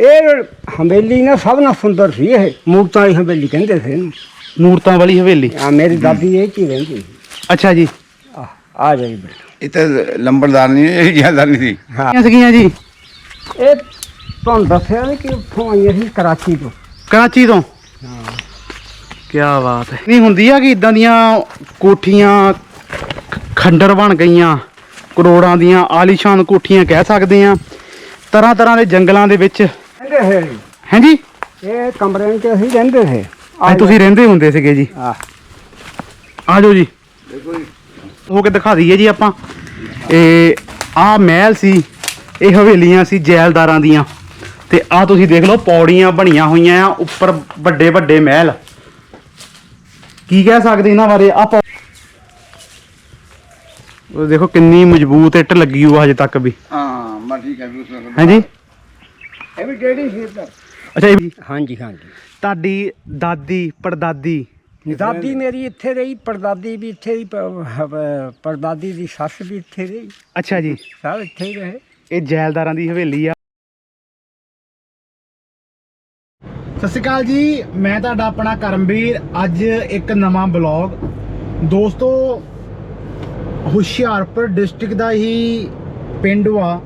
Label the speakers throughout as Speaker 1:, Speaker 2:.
Speaker 1: ਇਹ ਹਵੇਲੀ ਨਾ ਸਭ ਨਾਲ ਸੁੰਦਰ ਸੀ ਇਹ। ਮੂਰਤਾਂ ਵਾਲੀ ਹਵੇਲੀ ਕਹਿੰਦੇ ਸੀ ਇਹਨੂੰ।
Speaker 2: ਮੂਰਤਾਂ ਵਾਲੀ ਹਵੇਲੀ?
Speaker 1: ਆ ਮੇਰੀ ਦਾਦੀ ਇਹ ਚ ਹੀ ਰਹਿੰਦੀ ਸੀ।
Speaker 2: ਅੱਛਾ ਜੀ।
Speaker 1: ਆ ਆ ਜਾਈ ਬੇਟਾ।
Speaker 3: ਇਹ ਤਾਂ ਲੰਬੜਦਾਰ ਨਹੀਂ ਇਹ ਜ਼ਿਆਦਾ ਨਹੀਂ ਸੀ।
Speaker 1: ਹਾਂ।
Speaker 2: ਸੀਗੀਆਂ ਜੀ?
Speaker 1: ਇਹ ਤੁਹਾਨੂੰ ਦੱਸਿਆ ਨਹੀਂ ਕਿ ਉੱਥੋਂ ਆਈਆਂ ਸੀ ਕਰਾਚੀ ਤੋਂ।
Speaker 2: ਕਰਾਚੀ ਤੋਂ?
Speaker 1: ਹਾਂ।
Speaker 2: ਕੀ ਬਾਤ ਹੈ। ਨਹੀਂ ਹੁੰਦੀ ਆ ਕਿ ਇਦਾਂ ਦੀਆਂ ਕੋਠੀਆਂ ਖ- ਖੰਡਰ ਬਣ ਗਈਆਂ ਕਰੋੜਾਂ ਦੀਆਂ ਆਲੀਸ਼ਾਨ ਕੋਠੀਆਂ ਕਹਿ ਸਕਦੇ ਆ। ਤਰ੍ਹਾਂ ਤਰ੍ਹਾਂ ਦੇ ਜੰਗਲਾਂ ਦੇ ਵਿੱਚ
Speaker 1: ਕਹਿੰਦੇ ਹੈ
Speaker 2: ਹੈਂਜੀ?
Speaker 1: ਇਹ ਕਮਰਿਆਂ 'ਚ ਅਸੀਂ ਰਹਿੰਦੇ ਸੀ
Speaker 2: ਅੱਜ ਤੁਸੀਂ ਰਹਿੰਦੇ ਹੁੰਦੇ ਸੀਗੇ ਜੀ।
Speaker 1: ਆ
Speaker 2: ਆ ਜਾਓ ਜੀ। ਹੋ ਕੇ ਦਿਖਾ ਦਈਏ ਜੀ ਆਪਾਂ। ਇਹ ਆ ਮਹਿਲ ਸੀ ਇਹ ਹਵੇਲੀਆਂ ਸੀ ਜੈਲਦਾਰਾਂ ਦੀਆਂ। ਤੇ ਆ ਤੁਸੀਂ ਦੇਖ ਲਓ ਪੌੜੀਆਂ ਬਣੀਆਂ ਹੋਈਆਂ ਆ ਉੱਪਰ ਵੱਡੇ ਵੱਡੇ ਮਹਿਲ। ਕੀ ਕਹਿ ਸਕਦੇ ਇਹਨਾਂ ਬਾਰੇ? ਆ ਉਹ ਦੇਖੋ ਕਿੰਨੀ ਮਜ਼ਬੂਤ ਇੱਟ ਲੱਗੀ ਹੋਆ ਹਜੇ ਤੱਕ ਵੀ।
Speaker 3: ਹਾਂ ਮੈਂ ਠੀਕ ਹੈ ਵੀ ਉਸ ਵਕਤ
Speaker 2: ਹਾਂਜੀ?
Speaker 1: ਇਹ ਵੀ ਡੇੜੀ ਸੀ ਇੱਧਰ?
Speaker 2: ਅੱਛਾ ਇਹ
Speaker 1: ਹਾਂਜੀ ਹਾਂਜੀ।
Speaker 2: ਤੁਹਾਡੀ ਦਾਦੀ ਪੜਦਾਦੀ?
Speaker 1: ਦਾਦੀ ਮੇਰੀ ਇੱਥੇ ਰਹੀ ਪੜਦਾਦੀ ਵੀ ਇੱਥੇ ਹ- ਪੜਦਾਦੀ ਦੀ ਸੱਸ ਵੀ ਇੱਥੇ ਰਹੀ।
Speaker 2: ਅੱਛਾ ਜੀ।
Speaker 1: ਸਭ ਇੱਥੇ ਹੀ ਰਹੇ।
Speaker 2: ਇਹ ਜੈਲਦਾਰਾਂ ਦੀ ਹਵੇਲੀ ਆ। ਸਤਿ ਸ਼੍ਰੀ ਅਕਾਲ ਜੀ। ਮੈਂ ਤੁਹਾਡਾ ਆਪਣਾ ਕਰਮਵੀਰ। ਅੱਜ ਇੱਕ ਨਵਾਂ ਬਲੌਗ। ਦੋਸਤੋ ਹੁਸ਼ਿਆਰਪੁਰ ਡਿਸਟ੍ਰਿਕਟ ਦਾ ਹੀ ਪਿੰਡ ਵਾ।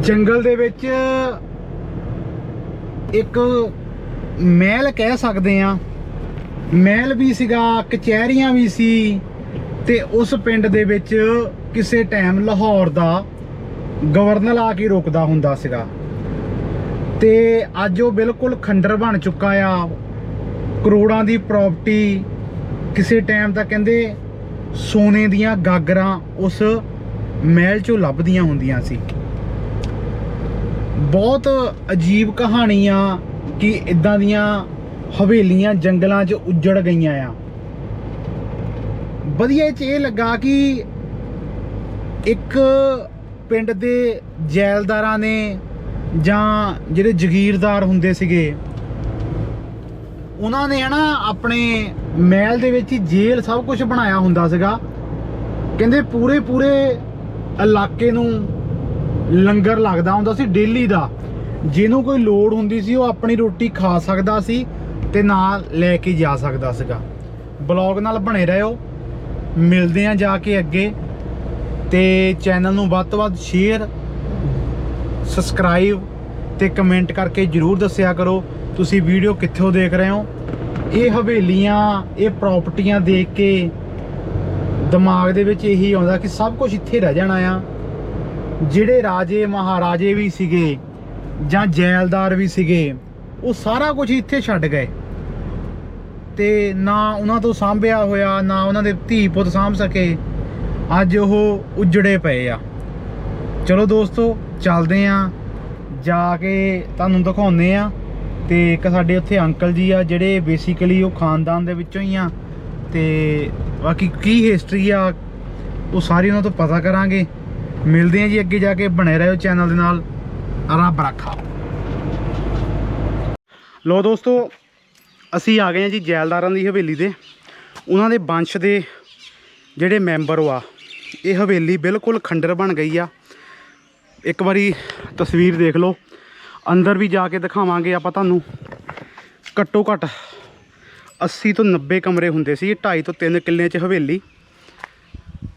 Speaker 2: ਜੰਗਲ ਦੇ ਵਿੱਚ ਇੱਕ ਮਹਿਲ ਕਹਿ ਸਕਦੇ ਆ ਮਹਿਲ ਵੀ ਸੀਗਾ, ਕਚਹਿਰੀਆਂ ਵੀ ਸੀ ਤੇ ਉਸ ਪਿੰਡ ਦੇ ਵਿੱਚ ਕਿਸੇ ਟਾਈਮ ਲਾਹੌਰ ਦਾ ਗਵਰਨਰ ਆ ਕੇ ਰੋਕਦਾ ਹੁੰਦਾ ਸੀਗਾ। ਤੇ ਅੱਜ ਉਹ ਬਿਲਕੁਲ ਖੰਡਰ ਬਣ ਚੁੱਕਾ ਆ। ਕਰੋੜਾਂ ਦੀ ਪ੍ਰਾਪਰਟੀ ਕਿਸੇ ਟਾਈਮ ਤਾਂ ਕਹਿੰਦੇ ਸੋਨੇ ਦੀਆਂ ਗਾਗਰਾਂ ਉਸ ਮਹਿਲ ਚੋਂ ਲੱਭਦੀਆਂ ਹੁੰਦੀਆਂ ਸੀ। ਬਹੁਤ ਅਜੀਬ ਕਹਾਣੀ ਆ ਕਿ ਇਦਾਂ ਦੀਆਂ ਹਵੇਲੀਆਂ, ਜੰਗਲਾਂ 'ਚ ਉੱਜੜ ਗਈਆਂ ਆ। ਵਧੀਆ 'ਚ ਇਹ ਲੱਗਾ ਕਿ ਇੱਕ ਪਿੰਡ ਦੇ ਜੈਲਦਾਰਾਂ ਨੇ ਜਾਂ ਜਿਹੜੇ ਜ਼ਗੀਰਦਾਰ ਹੁੰਦੇ ਸੀਗੇ, ਉਹਨਾਂ ਨੇ ਹਨਾ ਆਪਣੇ ਮਹਿਲ ਦੇ ਵਿੱਚ ਹੀ ਜੇਲ੍ਹ ਸਭ ਕੁਝ ਬਣਾਇਆ ਹੁੰਦਾ ਸੀਗਾ। ਕਹਿੰਦੇ ਪੂਰੇ ਪੂਰੇ ਇਲਾਕੇ ਨੂੰ ਲੰਗਰ ਲੱਗਦਾ ਹੁੰਦਾ ਸੀ, ਡੇਲੀ ਦਾ। ਜਿਹਨੂੰ ਕੋਈ ਲੋੜ ਹੁੰਦੀ ਸੀ, ਉਹ ਆਪਣੀ ਰੋਟੀ ਖਾ ਸਕਦਾ ਸੀ ਤੇ ਨਾਲ ਲੈ ਕੇ ਜਾ ਸਕਦਾ ਸੀਗਾ। ਬਲੌਗ ਨਾਲ ਬਣੇ ਰਹੋ। ਮਿਲਦੇ ਆ ਜਾ ਕੇ ਅੱਗੇ। ਤੇ ਚੈਨਲ ਨੂੰ ਵੱਧ ਤੋਂ ਵੱਧ ਸ਼ੇਅਰ ਸਬਸਕ੍ਰਾਈਬ ਤੇ ਕਮੈਂਟ ਕਰਕੇ ਜਰੂਰ ਦੱਸਿਆ ਕਰੋ, ਤੁਸੀਂ ਵੀਡੀਓ ਕਿੱਥੋਂ ਦੇਖ ਰਹੇ ਹੋ। ਇਹ ਹਵੇਲੀਆਂ, ਇਹ ਪ੍ਰਾਪਰਟੀਆਂ ਦੇਖ ਕੇ ਦਿਮਾਗ ਦੇ ਵਿੱਚ ਇਹੀ ਆਉਂਦਾ ਕਿ ਸਭ ਕੁਝ ਇੱਥੇ ਰਹਿ ਜਾਣਾ ਆ। ਜਿਹੜੇ ਰਾਜੇ ਮਹਾਰਾਜੇ ਵੀ ਸੀਗੇ ਜਾਂ ਜੈਲਦਾਰ ਵੀ ਸੀਗੇ, ਉਹ ਸਾਰਾ ਕੁਝ ਇੱਥੇ ਛੱਡ ਗਏ। ਤੇ ਨਾ ਉਹਨਾਂ ਤੋਂ ਸਾਂਭਿਆ ਹੋਇਆ, ਨਾ ਉਹਨਾਂ ਦੇ ਧੀ ਪੁੱਤ ਸਾਂਭ ਸਕੇ, ਅੱਜ ਉਹ ਉਜੜੇ ਪਏ ਆ। ਚਲੋ ਦੋਸਤੋ, ਚੱਲਦੇ ਆ। ਜਾ ਕੇ ਤੁਹਾਨੂੰ ਦਿਖਾਉਂਦੇ ਆ। ਤੇ ਇੱਕ ਸਾਡੇ ਉੱਥੇ ਅੰਕਲ ਜੀ ਆ, ਜਿਹੜੇ ਬੇਸਿਕਲੀ ਉਹ ਖਾਨਦਾਨ ਦੇ ਵਿੱਚੋਂ ਹੀ ਆ। ਤੇ ਬਾਕੀ ਕੀ ਹਿਸਟਰੀ ਆ, ਉਹ ਸਾਰੀ ਉਹਨਾਂ ਤੋਂ ਪਤਾ ਕਰਾਂਗੇ। ਮਿਲਦੇ ਆ ਜੀ ਅੱਗੇ ਜਾ ਕੇ ਬਣੇ ਰਹੋ ਚੈਨਲ ਦੇ ਨਾਲ। ਰੱਬ ਰੱਖਾ। ਲੋ ਦੋਸਤੋ, ਅਸੀਂ ਆ ਗਏ ਆ ਜੀ ਜੈਲਦਾਰਾਂ ਦੀ ਹਵੇਲੀ ਦੇ। ਉਹਨਾਂ ਦੇ ਵੰਸ਼ ਦੇ ਜਿਹੜੇ ਮੈਂਬਰ ਆ। ਇਹ ਹਵੇਲੀ ਬਿਲਕੁਲ ਖੰਡਰ ਬਣ ਗਈ ਆ। ਇੱਕ ਵਾਰੀ ਤਸਵੀਰ ਦੇਖ ਲਓ। ਅੰਦਰ ਵੀ ਜਾ ਕੇ ਦਿਖਾਵਾਂਗੇ ਆਪਾਂ ਤੁਹਾਨੂੰ। ਘੱਟੋ ਘੱਟ 80 ਤੋਂ 90 ਕਮਰੇ ਹੁੰਦੇ ਸੀ ਇਹ 2.5 ਤੋਂ 3 ਕਿੱਲੇ 'ਚ ਹਵੇਲੀ।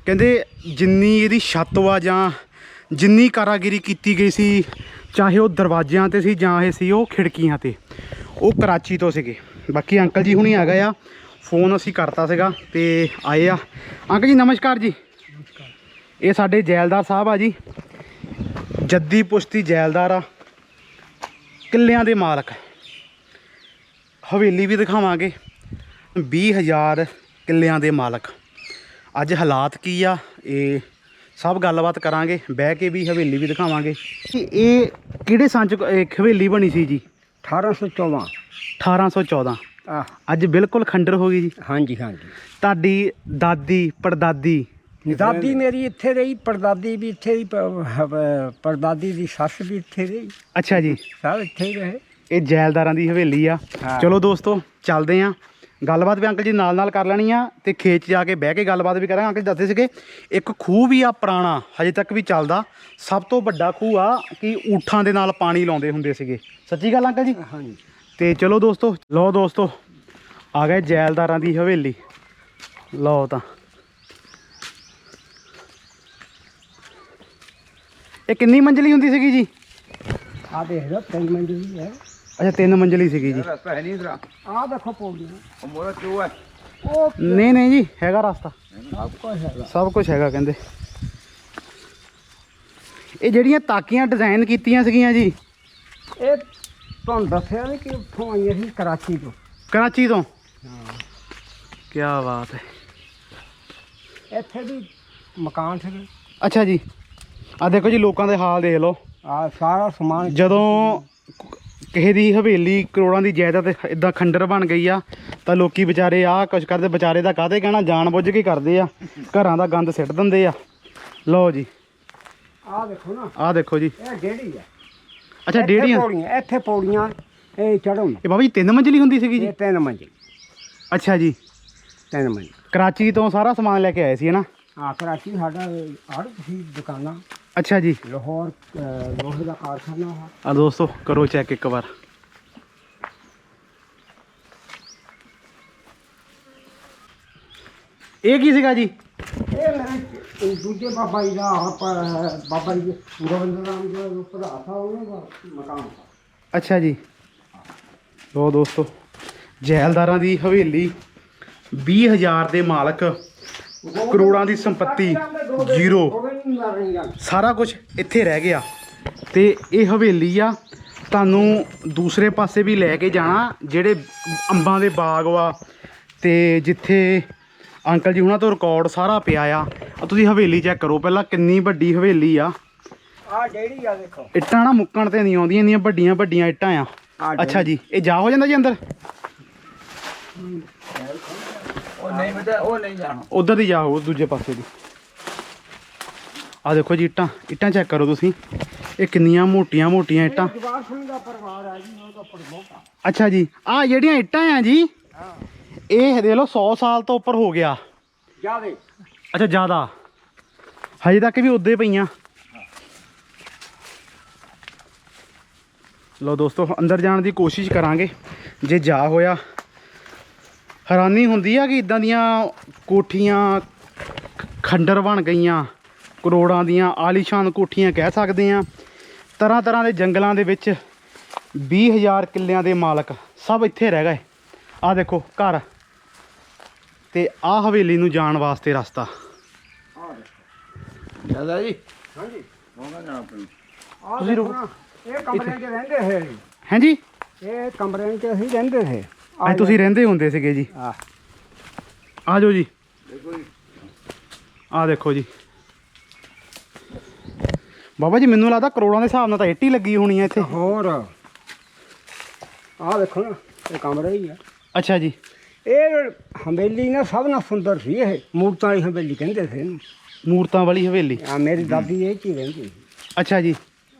Speaker 2: ਕਹਿੰਦੇ ਜਿੰਨੀ ਇਹਦੀ ਛੱਤ ਵਾ ਜਾਂ ਜਿੰਨੀ ਕਾਰਾਗਰੀ ਕੀਤੀ ਗਈ ਸੀ ਚਾਹੇ ਉਹ ਦਰਵਾਜ਼ਿਆਂ ਤੇ ਸੀ ਜਾਂ ਇਹ ਸੀ ਉਹ ਖਿੜਕੀਆਂ ਤੇ ਉਹ ਕਰਾਚੀ ਤੋਂ ਸੀਗੇ। ਬਾਕੀ ਅੰਕਲ ਜੀ ਹੁਣੀ ਆ ਗਏ ਆ ਫੋਨ ਅਸੀਂ ਕਰਤਾ ਸੀਗਾ ਤੇ ਆਏ ਆ। ਅੰਕਲ ਜੀ ਨਮਸਕਾਰ ਜੀ। ਇਹ ਸਾਡੇ ਜੈਲਦਾਰ ਸਾਹਿਬ ਆ ਜੀ। ਜੱਦੀ ਪੁਸ਼ਤੀ ਜੈਲਦਾਰ ਆ। ਕਿੱਲਿਆਂ ਦੇ ਮਾਲਕ। ਹਵੇਲੀ ਵੀ ਦਿਖਾਵਾਂਗੇ। 20000 ਕਿੱਲਿਆਂ ਦੇ ਮਾਲਕ। ਅੱਜ ਹਾਲਾਤ ਕੀ ਆ? ਇਹ ਸਭ ਗੱਲਬਾਤ ਕਰਾਂਗੇ ਬਹਿ ਕੇ ਵੀ ਹਵੇਲੀ ਵੀ ਦਿਖਾਵਾਂਗੇ। ਕਿ ਇਹ ਕਿਹੜੇ ਸੰਨ ਚ ਇਹ ਹਵੇਲੀ ਬਣੀ ਸੀ ਜੀ?
Speaker 1: 1814
Speaker 2: 1814
Speaker 1: ਆ
Speaker 2: ਅੱਜ ਬਿਲਕੁਲ ਖੰਡਰ ਹੋ ਗਈ ਜੀ।
Speaker 1: ਹਾਂਜੀ ਹਾਂਜੀ।
Speaker 2: ਤੁਹਾਡੀ ਦਾਦੀ ਪੜਦਾਦੀ?
Speaker 1: ਦਾਦੀ ਮੇਰੀ ਇੱਥੇ ਰਹੀ ਪੜਦਾਦੀ ਵੀ ਇੱਥੇ ਹ- ਪੜਦਾਦੀ ਦੀ ਸੱਸ ਵੀ ਇੱਥੇ ਰਹੀ।
Speaker 2: ਅੱਛਾ ਜੀ।
Speaker 1: ਸਭ ਇੱਥੇ ਹੀ ਰਹੇ।
Speaker 2: ਇਹ ਜੈਲਦਾਰਾਂ ਦੀ ਹਵੇਲੀ ਆ। ਚਲੋ ਦੋਸਤੋ ਚੱਲਦੇ ਆਂ। ਗੱਲਬਾਤ ਵੀ ਅੰਕਲ ਜੀ ਨਾਲ ਨਾਲ ਕਰ ਲੈਣੀ ਆ ਤੇ ਖੇਤ 'ਚ ਜਾ ਕੇ ਬਹਿ ਕੇ ਗੱਲਬਾਤ ਵੀ ਕਰਾਂਗੇ। ਅੰਕਲ ਜੀ ਦੱਸਦੇ ਸੀਗੇ ਇੱਕ ਖੂਹ ਵੀ ਆ ਪੁਰਾਣਾ ਹਜੇ ਤੱਕ ਵੀ ਚੱਲਦਾ। ਸਭ ਤੋਂ ਵੱਡਾ ਖੂਹ ਆ ਕਿ ਊਠਾਂ ਦੇ ਨਾਲ ਪਾਣੀ ਲਾਉਂਦੇ ਹੁੰਦੇ ਸੀਗੇ। ਸੱਚੀ ਗੱਲ ਅੰਕਲ ਜੀ?
Speaker 1: ਹਾਂਜੀ।
Speaker 2: ਤੇ ਚਲੋ ਦੋਸਤੋ ਲਓ ਦੋਸਤੋ ਆ ਗਏ ਜੈਲਦਾਰਾਂ ਦੀ ਹਵੇਲੀ। ਲਓ ਤਾਂ। ਇਹ ਕਿੰਨੀ ਮੰਜ਼ਲੀ ਹੁੰਦੀ ਸੀਗੀ ਜੀ?
Speaker 1: ਆ ਦੇਖ ਲਓ ਤਿੰਨ ਮੰਜ਼ਲੀ ਹੈ।
Speaker 2: ਅੱਛਾ ਤਿੰਨ ਮੰਜ਼ਲੀ ਸੀਗੀ ਜੀ।
Speaker 3: ਰਸਤਾ ਹੈ ਨਹੀਂ ਇਧਰ।
Speaker 1: ਆ ਦੇਖੋ ਪੌੜੀਆਂ
Speaker 3: ਉਹ ਮੋਰਾ ਚੋ ਹੈ?
Speaker 1: ਉਹ
Speaker 2: ਨਹੀਂ ਨਹੀਂ ਜੀ ਹੈਗਾ ਰਸਤਾ।
Speaker 1: ਸਭ ਕੁਝ ਹੈਗਾ।
Speaker 2: ਸਭ ਕੁਝ ਹੈਗਾ ਕਹਿੰਦੇ। ਇਹ ਜਿਹੜੀਆਂ ਤਾਕੀਆਂ ਡਿਜ਼ਾਈਨ ਕੀਤੀਆਂ ਸੀਗੀਆਂ ਜੀ
Speaker 1: ਇਹ ਤੁਹਾਨੂੰ ਦੱਸਿਆ ਨਹੀਂ ਕਿ ਉੱਥੋਂ ਆਈਆਂ ਸੀ ਕਰਾਚੀ ਤੋਂ।
Speaker 2: ਕਰਾਚੀ ਤੋਂ?
Speaker 1: ਹਾਂ।
Speaker 2: ਕੀ ਬਾਤ ਹੈ।
Speaker 1: ਇੱਥੇ ਵੀ ਮਕਾਨ ਸੀ।
Speaker 2: ਅੱਛਾ ਜੀ। ਆ ਦੇਖੋ ਜੀ ਲੋਕਾਂ ਦੇ ਹਾਲ ਦੇਖ ਲਓ।
Speaker 1: ਆ ਸਾਰਾ ਸਮਾਨ
Speaker 2: ਜਦੋਂ ਕਿਸੇ ਦੀ ਹਵੇਲੀ ਕਰੋੜਾਂ ਦੀ ਜਾਇਦਾਦ ਇਦਾਂ ਖੰਡਰ ਬਣ ਗਈ ਆ ਤਾਂ ਲੋਕੀ ਵਿਚਾਰੇ ਆ ਕੁਛ ਕਰਦੇ ਵਿਚਾਰੇ ਦਾ ਕਾਹਦੇ ਕਹਿਣਾ ਜਾਣ ਬੁੱਝ ਕੇ ਕਰਦੇ ਆ ਘਰਾਂ ਦਾ ਗੰਦ ਸਿੱਟ ਦਿੰਦੇ ਆ। ਲਓ ਜੀ।
Speaker 1: ਆ ਦੇਖੋ ਨਾ।
Speaker 2: ਆਹ ਦੇਖੋ ਜੀ।
Speaker 1: ਇਹ ਡੇੜੀ ਹੈ
Speaker 2: ਅੱਛਾ ਡੇੜੀਆਂ?
Speaker 1: ਇੱਥੇ ਪੌੜੀਆਂ ਇਹ ਚੜ੍ਹਨ
Speaker 2: ਇਹ ਬਾਬਾ ਜੀ ਤਿੰਨ ਮੰਜ਼ਲੀ ਹੁੰਦੀ ਸੀਗੀ ਜੀ?
Speaker 1: ਇਹ ਤਿੰਨ ਮੰਜ਼ਿਲ।
Speaker 2: ਅੱਛਾ ਜੀ।
Speaker 1: ਤਿੰਨ ਮੰਜ਼ਿਲ।
Speaker 2: ਕਰਾਚੀ ਤੋਂ ਸਾਰਾ ਸਮਾਨ ਲੈ ਕੇ ਆਏ ਸੀ ਹਨਾ
Speaker 1: ਆ ਕਰਾਚੀ ਸਾਡਾ ਆੜ ਸੀ ਦੁਕਾਨਾਂ।
Speaker 2: ਅੱਛਾ ਜੀ।
Speaker 1: ਲਾਹੌਰ ਅਹ, ਲੋਹੇ ਦਾ ਕਾਰਖਾਨਾ ਹੈ।
Speaker 2: ਆ ਦੋਸਤੋ ਕਰੋ ਚੈੱਕ ਇੱਕ ਵਾਰ। ਇਹ ਕੀ ਸੀਗਾ ਜੀ?
Speaker 1: ਇਹ ਮੇਰੇ ਦੂਜੇ ਬਾਬਾ ਜੀ ਦਾ ਆਪ ਬਾਬਾ ਜੀ ਗੋਬਿੰਦ ਰਾਮ ਜੀ ਦਾ ਭਰਾ ਥਾ ਉਹਨਾਂ ਦਾ ਮਕਾਨ ਥਾ।
Speaker 2: ਅੱਛਾ ਜੀ। ਲੋ ਦੋਸਤੋ ਜੈਲਦਾਰਾਂ ਦੀ ਹਵੇਲੀ 20000 ਦੇ ਮਾਲਕ ਕਰੋੜਾਂ ਦੀ ਸੰਪਤੀ ਜ਼ੀਰੋ। ਸਾਰਾ ਕੁਝ ਇੱਥੇ ਰਹਿ ਗਿਆ। ਤੇ ਇਹ ਹਵੇਲੀ ਆ ਤੁਹਾਨੂੰ ਦੂਸਰੇ ਪਾਸੇ ਵੀ ਲੈ ਕੇ ਜਾਣਾ ਜਿਹੜੇ ਅੰਬਾਂ ਦੇ ਬਾਗ ਵਾ। ਤੇ ਜਿੱਥੇ ਅੰਕਲ ਜੀ ਹੁਣਾਂ ਤੋਂ ਰਿਕਾਰਡ ਸਾਰਾ ਪਿਆ ਆ। ਤੁਸੀਂ ਹਵੇਲੀ ਚੈੱਕ ਕਰੋ ਪਹਿਲਾਂ ਕਿੰਨੀ ਵੱਡੀ ਹਵੇਲੀ ਆ।
Speaker 1: ਆ ਡੇੜੀ ਆ ਦੇਖੋ।
Speaker 2: ਇੱਟਾਂ ਨਾ ਮੁੱਕਣ ਤੇ ਨਹੀਂ ਆਉਂਦੀਆਂ ਇੰਨੀਆਂ ਵੱਡੀਆਂ ਵੱਡੀਆਂ ਇੱਟਾਂ ਆ। ਅੱਛਾ ਜੀ ਇਹ ਜਾ ਹੋ ਜਾਂਦਾ ਜੀ ਅੰਦਰ?
Speaker 3: ਉਹ ਨਹੀਂ ਬਤਾ ਉਹ ਨਹੀਂ ਜਾਣਾ।
Speaker 2: ਉਧਰ ਦੀ ਜਾ ਹੋ ਦੂਜੇ ਪਾਸੇ ਦੀ। ਆ ਦੇਖੋ ਜੀ ਇੱਟਾਂ ਇੱਟਾਂ ਚੈੱਕ ਕਰੋ ਤੁਸੀਂ। ਇਹ ਕਿੰਨੀਆਂ ਮੋਟੀਆਂ ਮੋਟੀਆਂ ਇੱਟਾਂ।
Speaker 1: ਜਵਾਰ ਸਿੰਘ ਦਾ ਪਰਿਵਾਰ ਆ ਜੀ ਉਹ ਤਾਂ ਪੜਮੋਟਾ
Speaker 2: ਅੱਛਾ ਜੀ ਆ ਜਿਹੜੀਆਂ ਇੱਟਾਂ ਆ ਜੀ ਇਹ ਦੇਖ ਲਓ 100 ਸਾਲ ਤੋਂ ਉੱਪਰ ਹੋ ਗਿਆ।
Speaker 1: ਜਾਵੇ
Speaker 2: ਅੱਛਾ ਜ਼ਿਆਦਾ। ਹਜੇ ਤੱਕ ਵੀ ਉੱਦੇ ਪਈਆਂ। ਲਓ ਦੋਸਤੋ ਅੰਦਰ ਜਾਣ ਦੀ ਕੋਸ਼ਿਸ਼ ਕਰਾਂਗੇ। ਜੇ ਜਾ ਹੋਇਆ ਹੈਰਾਨੀ ਹੁੰਦੀ ਆ ਕਿ ਇਦਾਂ ਦੀਆਂ ਕੋਠੀਆਂ ਖੰਡਰ ਬਣ ਗਈਆਂ ਕਰੋੜਾਂ ਦੀਆਂ ਆਲੀਸ਼ਾਨ ਕੋਠੀਆਂ ਕਹਿ ਸਕਦੇ ਆ ਤਰ੍ਹਾਂ ਤਰ੍ਹਾਂ ਦੇ ਜੰਗਲਾਂ ਦੇ ਵਿੱਚ 20000 ਕਿੱਲਿਆਂ ਦੇ ਮਾਲਕ ਸਭ ਇੱਥੇ ਰਹਿ ਗਏ। ਆ ਦੇਖੋ ਘਰ ਤੇ ਆ ਹਵੇਲੀ ਨੂੰ ਜਾਣ ਵਾਸਤੇ ਰਸਤਾ।
Speaker 3: ਦਾਦਾ ਜੀ।
Speaker 1: ਹਾਂਜੀ।
Speaker 3: ਹੋਗਾ ਜਾਣਾ ਆਪਣੀ।
Speaker 1: ਆ
Speaker 2: ਤੁਸੀਂ
Speaker 1: ਦੇਖੋ ਨਾ ਇਹ ਕਮਰੇ 'ਚ ਰਹਿੰਦੇ ਹੈ
Speaker 2: ਹੈਂ ਜੀ?
Speaker 1: ਇਹ ਕਮਰਿਆਂ 'ਚ ਅਸੀਂ ਰਹਿੰਦੇ ਸੀ
Speaker 2: ਅੱਜ ਤੁਸੀਂ ਰਹਿੰਦੇ ਹੁੰਦੇ ਸੀਗੇ ਜੀ।
Speaker 1: ਆ
Speaker 2: ਆ ਜਾਓ ਜੀ।
Speaker 3: ਦੇਖੋ ਜੀ।
Speaker 2: ਆ ਦੇਖੋ ਜੀ। ਬਾਬਾ ਜੀ ਮੈਨੂੰ ਲੱਗਦਾ ਕਰੋੜਾਂ ਦੇ ਹਿਸਾਬ ਨਾਲ ਤਾਂ ਇੱਟ ਹੀ ਲੱਗੀ ਹੋਣੀ ਹੈ ਇੱਥੇ।
Speaker 1: ਹੋਰ। ਆ ਦੇਖੋ ਨਾ ਇਹ ਕਮਰਾ ਹੀ ਆ।
Speaker 2: ਅੱਛਾ ਜੀ।
Speaker 1: ਇਹ ਹਵੇਲੀ ਨਾ ਸਭ ਨਾਲ ਸੁੰਦਰ ਸੀ ਇਹ। ਮੂਰਤਾਂ ਵਾਲੀ ਹਵੇਲੀ ਕਹਿੰਦੇ ਸੀ ਇਹਨੂੰ।
Speaker 2: ਮੂਰਤਾਂ ਵਾਲੀ ਹਵੇਲੀ।
Speaker 1: ਆ ਮੇਰੀ ਦਾਦੀ ਇਹ 'ਚ ਹੀ ਰਹਿੰਦੀ ਸੀ।
Speaker 2: ਅੱਛਾ ਜੀ।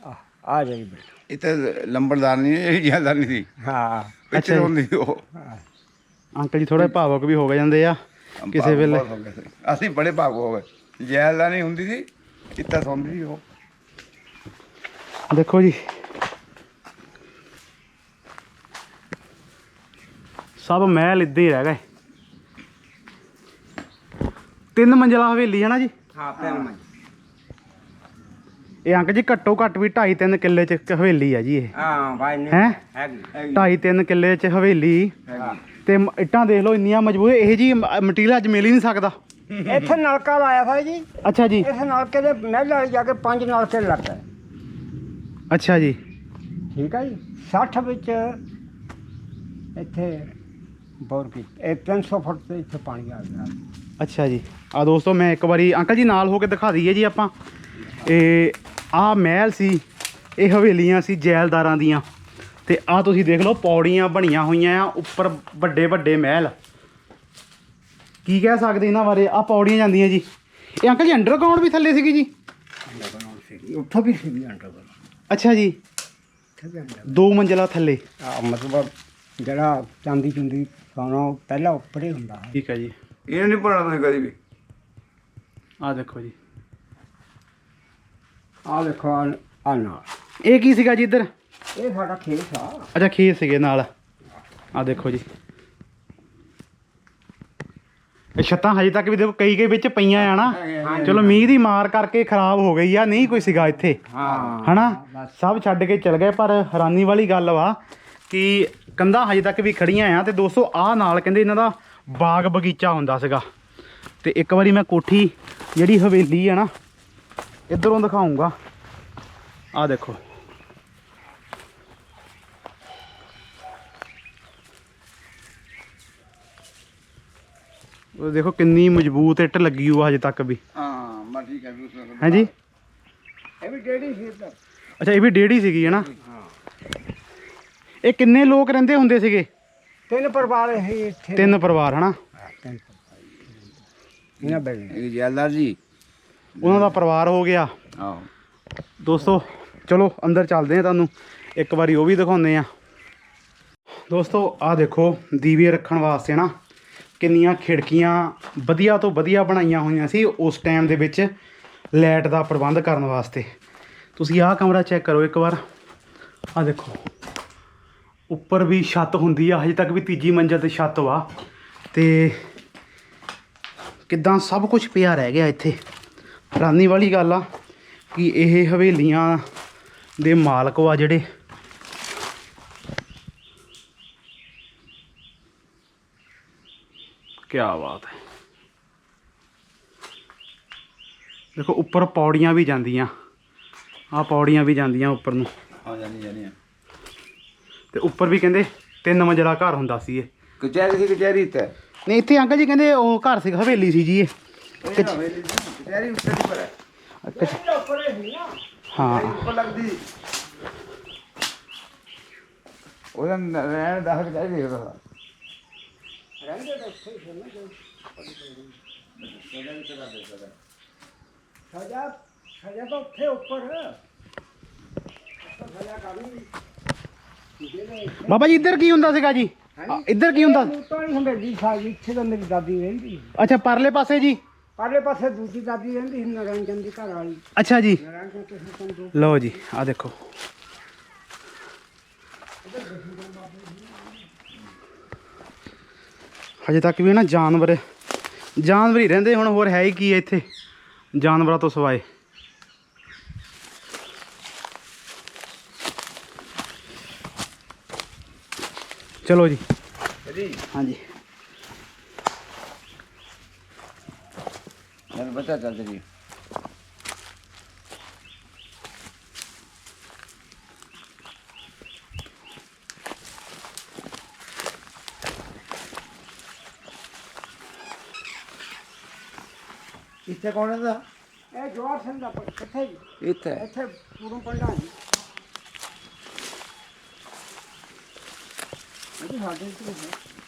Speaker 1: ਆ ਆ ਜਾਈ ਬੇਟਾ।
Speaker 3: ਇਹ ਤਾਂ ਲੰਬੜਦਾਰ ਨਹੀਂ ਇਹ ਜੈਲਦਾਰ ਨਹੀਂ ਸੀ।
Speaker 1: ਹਾਂ।
Speaker 2: ਅੱਛਾ ਜੀ।
Speaker 3: ਹੁੰਦੀ ਉਹ।
Speaker 2: ਅੰਕਲ ਜੀ ਥੋੜੇ ਭਾਵਕ ਵੀ ਹੋ ਗਏ ਜਾਂਦੇ ਆ ਕਿਸੇ
Speaker 3: ਭਾਵੁਕ
Speaker 2: ਵੇਲੇ।
Speaker 3: ਬਹੁਤ ਹੋ ਗਏ ਸੀ। ਅਸੀਂ ਬੜੇ ਭਾਗ ਹੋ ਗਏ। ਜੈਲਦਾਰ ਨਹੀਂ ਹੁੰਦੀ ਸੀ ਇੱਥੇ ਸੌਂਦੀ ਸੀ ਉਹ।
Speaker 2: ਦੇਖੋ ਜੀ। ਸਭ ਮਹਿਲ ਇੱਦਾਂ ਹੀ ਰਹਿ ਗਏ। ਤਿੰਨ ਮੰਜ਼ਲਾ ਹਵੇਲੀ ਹੈ ਨਾ ਜੀ?
Speaker 1: ਹਾਂ ਤਿੰਨ ਮੰਜ
Speaker 2: ਇਹ ਅੰਕ ਜੀ ਘੱਟੋ ਘੱਟ ਵੀ 2.5 3 ਕਿੱਲੇ ਚ ਇੱਕ ਹਵੇਲੀ ਆ ਜੀ ਇਹ।
Speaker 1: ਹਾਂ ਬਾਈ ਨੇ
Speaker 2: ਹੈ?
Speaker 1: ਹੈਗੀ
Speaker 2: 2.5 3 ਕਿੱਲੇ ਚ ਹਵੇਲੀ।
Speaker 1: ਹਾਂ।
Speaker 2: ਤੇ ਮ- ਇੱਟਾਂ ਦੇਖ ਲਓ ਇੰਨੀਆਂ ਮਜ਼ਬੂਤ ਇਹ ਜੀ ਮਟੀਰੀਅਲ ਅੱਜ ਮਿਲ ਹੀ ਨਹੀਂ ਸਕਦਾ।
Speaker 1: ਇੱਥੇ ਨਲਕਾ ਲਾਇਆ था ਜੀ।
Speaker 2: ਅੱਛਾ ਜੀ।
Speaker 1: ਇਸ ਨਲਕੇ ਦੇ ਮਹਿਲ ਵਾਲੇ ਜਾ ਕੇ ਪੰਜ ਨਲਕੇ ਲੱਗ ਗਏ।
Speaker 2: ਅੱਛਾ ਜੀ।
Speaker 1: ਠੀਕ ਹੈ ਜੀ। 60 ਵਿੱਚ ਇੱਥੇ ਬੋਰ ਕੀ ਇਹ 300 ਫੁੱਟ ਤੇ ਇੱਥੇ ਪਾਣੀ ਆ ਗਿਆ।
Speaker 2: ਅੱਛਾ ਜੀ। ਆ ਦੋਸਤੋ ਮੈਂ ਇੱਕ ਵਾਰੀ ਅੰਕਲ ਜੀ ਨਾਲ ਹੋ ਕੇ ਦਿਖਾ ਦਈਏ ਜੀ ਆਪਾਂ। ਇਹ ਆ ਮਹਿਲ ਸੀ ਇਹ ਹਵੇਲੀਆਂ ਸੀ ਜੈਲਦਾਰਾਂ ਦੀਆਂ। ਤੇ ਆ ਤੁਸੀਂ ਦੇਖ ਲਓ ਪੌੜੀਆਂ ਬਣੀਆਂ ਹੋਈਆਂ ਆ ਉੱਪਰ ਵੱਡੇ ਵੱਡੇ ਮਹਿਲ। ਕੀ ਕਹਿ ਸਕਦੇ ਇਹਨਾਂ ਬਾਰੇ? ਆ ਪੌੜੀਆਂ ਜਾਂਦੀਆਂ ਜੀ। ਇਹ ਅੰਕਲ ਜੀ ਅੰਡਰਗਰਾਉਂਡ ਵੀ ਥੱਲੇ ਸੀਗੀ ਜੀ?
Speaker 1: ਉੱਥੋਂ ਵੀ ਸੀ ਅੰਡਰਗਰਾਉਂਡ
Speaker 2: ਅੱਛਾ ਜੀ। ਦੋ ਮੰਜ਼ਲਾ ਥੱਲੇ।
Speaker 1: ਆ ਮਤਲਬ ਜਿਹੜਾ ਚਾਂਦੀ ਚੁੰਦੀ ਸੋਨਾ ਉਹ ਪਹਿਲਾਂ ਉੱਪਰ ਹੀ ਹੁੰਦਾ।
Speaker 2: ਠੀਕ ਹੈ ਜੀ।
Speaker 3: ਇਹਨੂੰ ਨਹੀਂ ਭੁੱਲਣਾ ਤੁਸੀਂ ਕਦੀ ਵੀ।
Speaker 2: ਆਹ ਦੇਖੋ ਜੀ।
Speaker 1: ਆਹ ਦੇਖੋ ਆ ਆ ਨਾਲ।
Speaker 2: ਇਹ ਕੀ ਸੀਗਾ ਜੀ ਇੱਧਰ?
Speaker 1: ਇਹ ਸਾਡਾ ਖੇਤ ਆ।
Speaker 2: ਅੱਛਾ ਖੇਤ ਸੀਗੇ ਨਾਲ। ਆਹ ਦੇਖੋ ਜੀ। ਇਹ ਛੱਤਾਂ ਹਜੇ ਤੱਕ ਵੀ ਦੇਖੋ ਕਈ ਕਈ ਵਿੱਚ ਪਈਆਂ ਆ ਨਾ। ਚਲੋ ਮੀਂਹ ਦੀ ਮਾਰ ਕਰਕੇ ਖਰਾਬ ਹੋ ਗਈ ਆ ਨਹੀਂ ਕੋਈ ਸੀਗਾ ਇੱਥੇ।
Speaker 1: ਹਾਂ।
Speaker 2: ਹਨਾ? ਸਭ ਛੱਡ ਕੇ ਚਲ ਗਏ ਪਰ ਹੈਰਾਨੀ ਵਾਲੀ ਗੱਲ ਵਾ ਕਿ ਕੰਧਾਂ ਹਜੇ ਤੱਕ ਵੀ ਖੜੀਆਂ ਆ ਤੇ ਦੋਸਤੋ ਆਹ ਨਾਲ ਕਹਿੰਦੇ ਇਹਨਾਂ ਦਾ ਬਾਗ ਬਗੀਚਾ ਹੁੰਦਾ ਸੀਗਾ। ਤੇ ਇੱਕ ਵਾਰੀ ਮੈਂ ਕੋਠੀ ਜਿਹੜੀ ਹਵੇਲੀ ਆ ਨਾ ਇਧਰੋਂ ਦਿਖਾਉਂਗਾ। ਆਹ ਦੇਖੋ। ਉਹ ਦੇਖੋ ਕਿੰਨੀ ਮਜ਼ਬੂਤ ਇੱਟ ਲੱਗੀ ਹੋਆ ਹਜੇ ਤੱਕ ਵੀ।
Speaker 3: ਹਾਂ ਮੈਂ ਠੀਕ ਹੈ
Speaker 2: ਹਾਂਜੀ
Speaker 1: ਇਹ ਵੀ ਡੇੜੀ ਸੀ ਇੱਧਰ।
Speaker 2: ਅੱਛਾ ਇਹ ਵੀ ਡੇਢੀ ਸੀਗੀ ਹੈ ਨਾ? ਇਹ ਕਿੰਨੇ ਲੋਕ ਰਹਿੰਦੇ ਹੁੰਦੇ ਸੀਗੇ?
Speaker 1: ਤਿੰਨ ਪਰਿਵਾਰ ਹੈ ਇੱਥੇ
Speaker 2: ਤਿੰਨ ਪਰਿਵਾਰ ਹਨਾ।
Speaker 1: ਇਹਨਾਂ ਬੈਠੇ
Speaker 3: ਇਹ ਜੈਲਦਾਰ ਜੀ।
Speaker 2: ਉਹਨਾਂ ਦਾ ਪਰਿਵਾਰ ਹੋ ਗਿਆ।
Speaker 3: ਆਹੋ।
Speaker 2: ਦੋਸਤੋ ਚਲੋ ਅੰਦਰ ਚੱਲਦੇ ਆ ਤੁਹਾਨੂੰ। ਇੱਕ ਵਾਰੀ ਉਹ ਵੀ ਦਿਖਾਉਂਦੇ ਆ ਦੋਸਤੋ ਆਹ ਦੇਖੋ ਦੀਵੇ ਰੱਖਣ ਵਾਸਤੇ ਨਾ ਕਿੰਨੀਆਂ ਖਿੜਕੀਆਂ ਵਧੀਆ ਤੋਂ ਵਧੀਆ ਬਣਾਈਆਂ ਹੋਈਆਂ ਸੀ ਉਸ ਟਾਈਮ ਦੇ ਵਿੱਚ ਲਾਈਟ ਦਾ ਪ੍ਰਬੰਧ ਕਰਨ ਵਾਸਤੇ। ਤੁਸੀਂ ਆਹ ਕਮਰਾ ਚੈੱਕ ਕਰੋ ਇੱਕ ਵਾਰ। ਆਹ ਦੇਖੋ ਉੱਪਰ ਵੀ ਛੱਤ ਹੁੰਦੀ ਆ ਹਜੇ ਤੱਕ ਵੀ ਤੀਜੀ ਮੰਜ਼ਲ ਤੇ ਛੱਤ ਵਾ। ਤੇ ਕਿੱਦਾਂ ਸਭ ਕੁਝ ਪਿਆ ਰਹਿ ਗਿਆ ਇੱਥੇ। ਹੈਰਾਨੀ ਵਾਲੀ ਗੱਲ ਆ ਕਿ ਇਹ ਹਵੇਲੀਆਂ ਦੇ ਮਾਲਕ ਵਾ ਜਿਹੜੇ। ਕੀ ਬਾਤ ਹੈ। ਦੇਖੋ ਉੱਪਰ ਪੌੜੀਆਂ ਵੀ ਜਾਂਦੀਆਂ। ਆ ਪੌੜੀਆਂ ਵੀ ਜਾਂਦੀਆਂ ਉੱਪਰ ਨੂੰ।
Speaker 3: ਆ ਜਾਨੀ ਜਾਨੀ ਆ
Speaker 2: ਤੇ ਉੱਪਰ ਵੀ ਕਹਿੰਦੇ ਤਿੰਨ ਮੰਜ਼ਲਾ ਘਰ ਹੁੰਦਾ ਸੀ ਇਹ।
Speaker 3: ਕਚਹਿਰੀ ਸੀ ਕਚਹਿਰੀ ਤੇ
Speaker 2: ਨਹੀਂ ਇੱਥੇ ਅੰਕਲ ਜੀ ਕਹਿੰਦੇ ਉਹ ਘਰ ਸੀ ਹਵੇਲੀ ਸੀ ਜੀ ਇਹ।
Speaker 3: ਉਹ ਨਾ ਵੇਲੀ ਕਚਹਿਰੀ ਉੱਤੇ ਦੀ ਪਰ ਹੈ
Speaker 2: ਹਾਂ
Speaker 3: ਉੱਪਰ ਲੱਗਦੀ ਉਹਦਾ ਨ- ਰਹਿਣ ਦਾ ਕਚਹਿਰੀ ਦੇਖਦਾ
Speaker 1: ਸਜਾ ਸਜਾ ਤਾਂ ਉੱਥੇ ਉੱਪਰ ਸਜਾ ਕਰਨੀ
Speaker 2: ਬਾਬਾ ਜੀ ਇੱਧਰ ਕੀ ਹੁੰਦਾ ਸੀਗਾ ਜੀ ਆ, ਇੱਧਰ ਕੀ ਹੁੰਦਾ
Speaker 1: ਤਾਂ ਨਹੀਂ ਹੁੰਦੇ ਜੀ ਸਾਜੀ ਇੱਥੇ ਤਾਂ ਮੇਰੀ ਦਾਦੀ ਰਹਿੰਦੀ ਸੀ।
Speaker 2: ਅੱਛਾ ਪਰਲੇ ਪਾਸੇ ਜੀ
Speaker 1: ਪਰਲੇ ਪਾਸੇ ਦੂਜੀ ਦਾਦੀ ਰਹਿੰਦੀ ਸੀ ਨਰੰਜਨ ਦੀ ਘਰ ਵਾਲੀ।
Speaker 2: ਅੱਛਾ ਜੀ। ਲਓ ਜੀ ਆ ਦੇਖੋ। ਹਜੇ ਤੱਕ ਵੀ ਨਾ ਜਾਨਵਰ। ਜਾਨਵਰ ਹੀ ਰਹਿੰਦੇ ਹੁਣ ਹੋਰ ਹੈ ਹੀ ਕੀ ਹੈ ਇੱਥੇ? ਜਾਨਵਰਾਂ ਤੋਂ ਸਿਵਾਏ। ਚਲੋ ਜੀ।
Speaker 3: ਜੀ
Speaker 2: ਹਾਂਜੀ।
Speaker 3: ਪਤਾ ਚੱਲ ਜੀ
Speaker 1: ਇੱਥੇ ਕੌਣ ਦਾ ਇਹ ਜੋਰ ਸਿੰਘ ਦਾ ਪ- ਕਿੱਥੇ ਜੀ?
Speaker 3: ਇੱਥੇ?
Speaker 1: ਇੱਥੇ ਪੂਰੋਂ ਪੰਡਾ ਜੀ। ਇਹ ਸਾਡੇ ਇੱਥੇ ਹੈ।